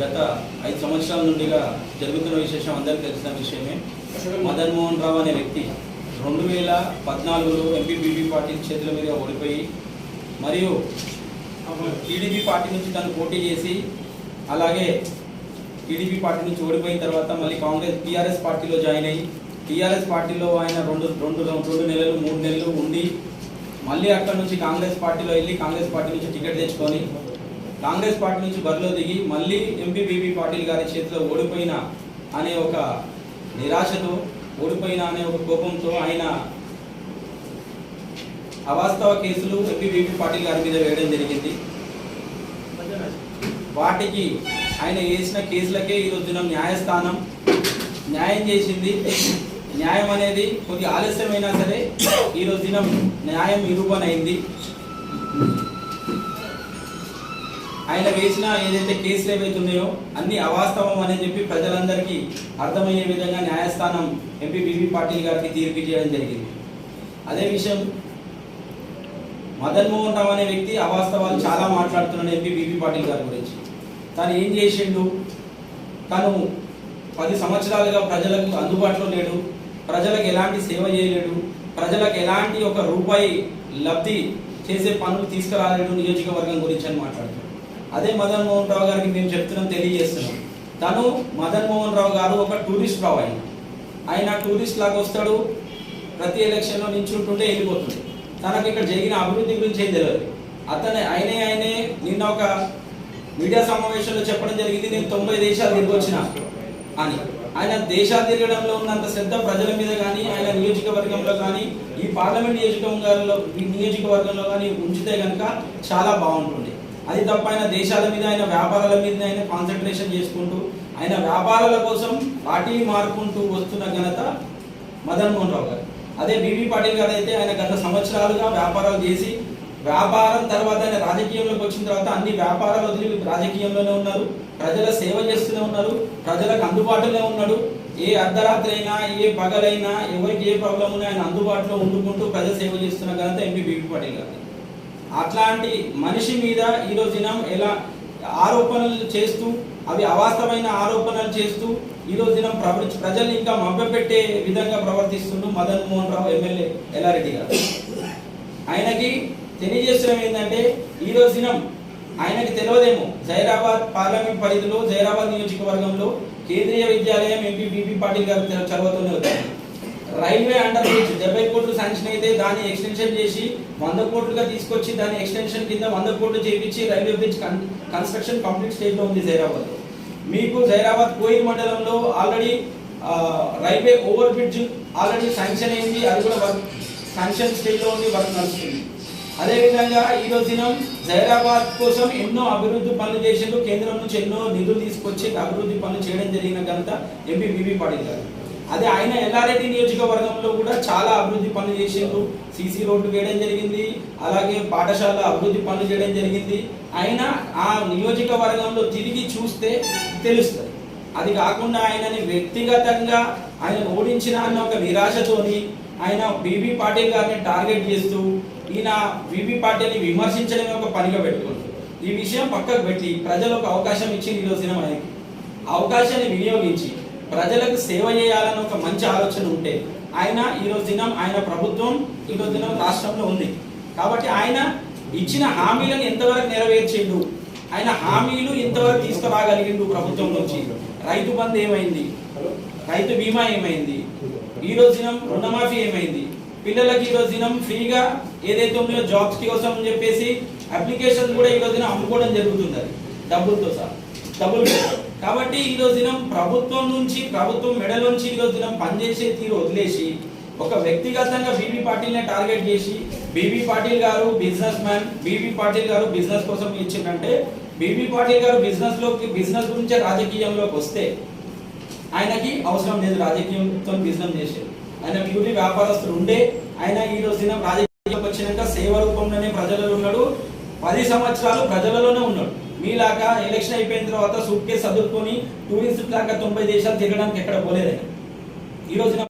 గత ఐదు సంవత్సరాల నుండిగా జరుగుతున్న విశేషం అందరికీ తెలిసిన విషయమే. మదన్ మోహన్ రావు అనే వ్యక్తి రెండు వేల పద్నాలుగులో ఎంపీబీపీ పార్టీ చేతుల మీద ఓడిపోయి మరియు టీడీపీ పార్టీ నుంచి తను పోటీ చేసి అలాగే టీడీపీ పార్టీ నుంచి ఓడిపోయిన తర్వాత మళ్ళీ కాంగ్రెస్ టీఆర్ఎస్ పార్టీలో జాయిన్ అయ్యి టీఆర్ఎస్ పార్టీలో ఆయన రెండు రెండు రెండు నెలలు మూడు నెలలు ఉండి మళ్ళీ అక్కడ నుంచి కాంగ్రెస్ పార్టీలో వెళ్ళి కాంగ్రెస్ పార్టీ నుంచి టికెట్ తెచ్చుకొని కాంగ్రెస్ పార్టీ నుంచి బరిలో దిగి మళ్ళీ ఎంపీ బీబీ పాటిల్ గారి చేతిలో ఓడిపోయిన అనే ఒక నిరాశతో ఓడిపోయిన అనే ఒక కోపంతో ఆయన అవాస్తవ కేసులు ఎంపీ బీబీ పాటిల్ గారి మీద వేయడం జరిగింది. వాటికి ఆయన వేసిన కేసులకే ఈరోజు దినం న్యాయస్థానం. న్యాయం చేసింది. న్యాయం అనేది కొద్ది ఆలస్యమైనా సరే ఈరోజు దినం న్యాయం నిరూపణ అయింది ఆయన వేసిన ఏదైతే కేసులు ఏవైతే ఉన్నాయో అన్ని అవాస్తవం అని చెప్పి ప్రజలందరికీ అర్థమయ్యే విధంగా న్యాయస్థానం ఎంపీ బీబీ పాటిల్ గారికి తీర్పు చేయడం జరిగింది. అదే విషయం మదన్ మోహన్ రావు అనే వ్యక్తి అవాస్తవాలు చాలా మాట్లాడుతున్నాడు ఎంపీ బీబీ పాటిల్ గారి గురించి. తను ఏం చేసిండు? తను పది సంవత్సరాలుగా ప్రజలకు అందుబాటులో లేడు ప్రజలకు ఎలాంటి సేవ చేయలేడు ప్రజలకు ఎలాంటి ఒక రూపాయి లబ్ధి చేసే పనులు తీసుకురాలేడు నియోజకవర్గం గురించి అని మాట్లాడు అదే మదన్ మోహన్ రావు గారికి మేము చెప్తున్నాం తెలియజేస్తున్నాం. తను మదన్ మోహన్ రావు గారు ఒక టూరిస్ట్ రావు ఆయన. ఆయన టూరిస్ట్ లాగా వస్తాడు ప్రతి ఎలక్షన్లో నించుంటుంటే వెళ్ళిపోతుంది. తనకు ఇక్కడ జరిగిన అభివృద్ధి గురించి ఏం తెలియదు. అతనే ఆయనే ఆయనే నిన్న ఒక మీడియా సమావేశంలో చెప్పడం జరిగింది నేను తొంభై దేశాలు తిరిగి వచ్చిన అని. ఆయన దేశాలు తిరగడంలో ఉన్నంత శ్రద్ధ ప్రజల మీద కానీ ఆయన నియోజకవర్గంలో కానీ ఈ పార్లమెంట్ నియోజకవర్గంలో ఈ నియోజకవర్గంలో కానీ ఉంచితే కనుక చాలా బాగుంటుంది అది తప్ప ఆయన దేశాల మీద ఆయన వ్యాపారాల మీద ఆయన కాన్సన్ట్రేషన్ చేసుకుంటూ ఆయన వ్యాపారాల కోసం పార్టీ మారుకుంటూ వస్తున్న ఘనత మదన్ మోహన్ రావు గారు. అదే బీబీ పాటిల్ గారు అయితే ఆయన గత సంవత్సరాలుగా వ్యాపారాలు చేసి వ్యాపారం తర్వాత ఆయన రాజకీయంలోకి వచ్చిన తర్వాత అన్ని వ్యాపారాలు వదిలి రాజకీయంలోనే ఉన్నారు. ప్రజల సేవ చేస్తూనే ఉన్నారు. ప్రజలకు అందుబాటులో ఉన్నాడు. ఏ అర్ధరాత్రి అయినా ఏ పగలైనా ఎవరికి ఏ ప్రాబ్లం ఉన్నా ఆయన అందుబాటులో ఉండుకుంటూ ప్రజల సేవ చేస్తున్న ఘనత ఎంపీ బీబీ పాటిల్ గారు అట్లాంటి మనిషి మీద ఈరోజు ఎలా ఆరోపణలు చేస్తూ అవి అవాస్తవమైన ఆరోపణలు చేస్తూ ఈరోజు దినం ప్రభు ప్రజల్ని ఇంకా మభ్యపెట్టే విధంగా ప్రవర్తిస్తుండు మదన్ మోహన్ రావు ఎమ్మెల్యే ఎల్లారెడ్డి గారు. ఆయనకి తెలియజేసడం ఏంటంటే ఈరోజు దినం ఆయనకి తెలియదేమో జైరాబాద్ పార్లమెంట్ పరిధిలో జైరాబాద్ నియోజకవర్గంలో కేంద్రీయ విద్యాలయం ఎంపీ బీపీ పాటిల్ గారు తెర- వచ్చింది రైల్వే అండర్ బ్రిడ్జ్ డెబ్బై కోట్లు శాంక్షన్ అయితే దాన్ని ఎక్స్టెన్షన్ చేసి వంద కోట్లుగా తీసుకొచ్చి దాని ఎక్స్టెన్షన్ కింద వంద కోట్లు చేయించి రైల్వే బ్రిడ్జ్ కన్- కన్స్ట్రక్షన్ కంప్లీట్ స్టేజ్లో ఉంది జైరాబాద్ మీకు జైరాబాద్ కోయిల్ మండలంలో already railway over bridge already sanction అయింది అది కూడా వర్క్ శాంక్షన్ స్టేజ్లో ఉంది వర్క్ నడుస్తుంది. అదేవిధంగా ఈ రోజు దినం జైరాబాద్ కోసం ఎన్నో అభివృద్ధి పనులు చేసిండ్రు. కేంద్రం నుంచి ఎన్నో నిధులు తీసుకొచ్చి అభివృద్ధి పనులు చేయడం జరిగిన ఘనత ఎంపీ బీబీ పాటిల్ గారు. అదే ఆయన ఎల్లారెడ్డి నియోజకవర్గంలో కూడా చాలా అభివృద్ధి పనులు చేసిండ్రు సీసీ రోడ్డు వేయడం జరిగింది. అలాగే పాఠశాల అభివృద్ధి పనులు చేయడం జరిగింది. ఆయన ఆ నియోజకవర్గంలో తిరిగి చూస్తే తెలుస్తుంది. అది కాకుండా ఆయనని వ్యక్తిగతంగా ఆయన ఓడించిన అన్న ఒక నిరాశతోని ఆయన బీబీ పాటిల్ గారిని టార్గెట్ చేస్తూ ఈయన బీబీ పాటిల్ని విమర్శించడమే ఒక పనిగా పెట్టుకుంటారు ఈ విషయం పక్కకు పెట్టి ప్రజలకు అవకాశం ఇచ్చి ఈరోజు దినం అవకాశాన్ని వినియోగించి ప్రజలకు సేవ చేయాలని ఒక మంచి ఆలోచన ఉంటే ఆయన ఈరోజు దినం ఆయన ప్రభుత్వం ఈరోజు దినం రాష్ట్రంలో ఉంది. కాబట్టి ఆయన ఇచ్చిన హామీలను ఎంతవరకు నెరవేర్చిండు? ఆయన హామీలు ఇంతవరకు తీసుకురాగలిగిండు ప్రభుత్వం నుంచి? రైతు బంధు ఏమైంది? రైతు బీమా ఏమైంది? ఈ రోజు దినం రుణమాఫీ ఏమైంది? పిల్లలకి ఈ రోజు దినం ఫ్రీగా ఏదైతే ఉన్నాయో జాబ్స్ కోసం అని చెప్పేసి అప్లికేషన్ కూడా ఈ రోజున అమ్ముకోవడం జరుగుతుంది డబ్బులతో సహా డబ్బులు కాబట్టి ఈ రోజు దినం ప్రభుత్వం నుంచి ప్రభుత్వం మెడల నుంచి ఈరోజు దినం పనిచేసే తీరు వదిలేసి ఒక వ్యక్తిగతంగా బీబీ పాటిల్ని టార్గెట్ చేసి బీబీ పాటిల్ గారు బిజినెస్ మ్యాన్ బీబీ పాటిల్ గారు బిజినెస్ కోసం ఇచ్చిందంటే బీబీ పాటిల్ గారు బిజినెస్లోకి బిజినెస్ గురించే రాజకీయంలోకి వస్తే ఆయనకి అవసరం లేదు రాజకీయంతో బిజినెస్ చేసేది ఆయన ప్యూరి వ్యాపారస్తులు ఉండే ఆయన ఈ రోజు దినం రాజకీయం వచ్చినాక సేవ రూపంలోనే ప్రజలలో ఉన్నాడు. పది సంవత్సరాలు ప్రజలలోనే ఉన్నాడు. మీలాగా ఎలక్షన్ అయిపోయిన తర్వాత సూట్ కేసు చదువుకొని టూరిస్ట్ లాగా తొంభై దేశాలు తిరగడానికి ఎక్కడ పోలేదు ఈ రోజున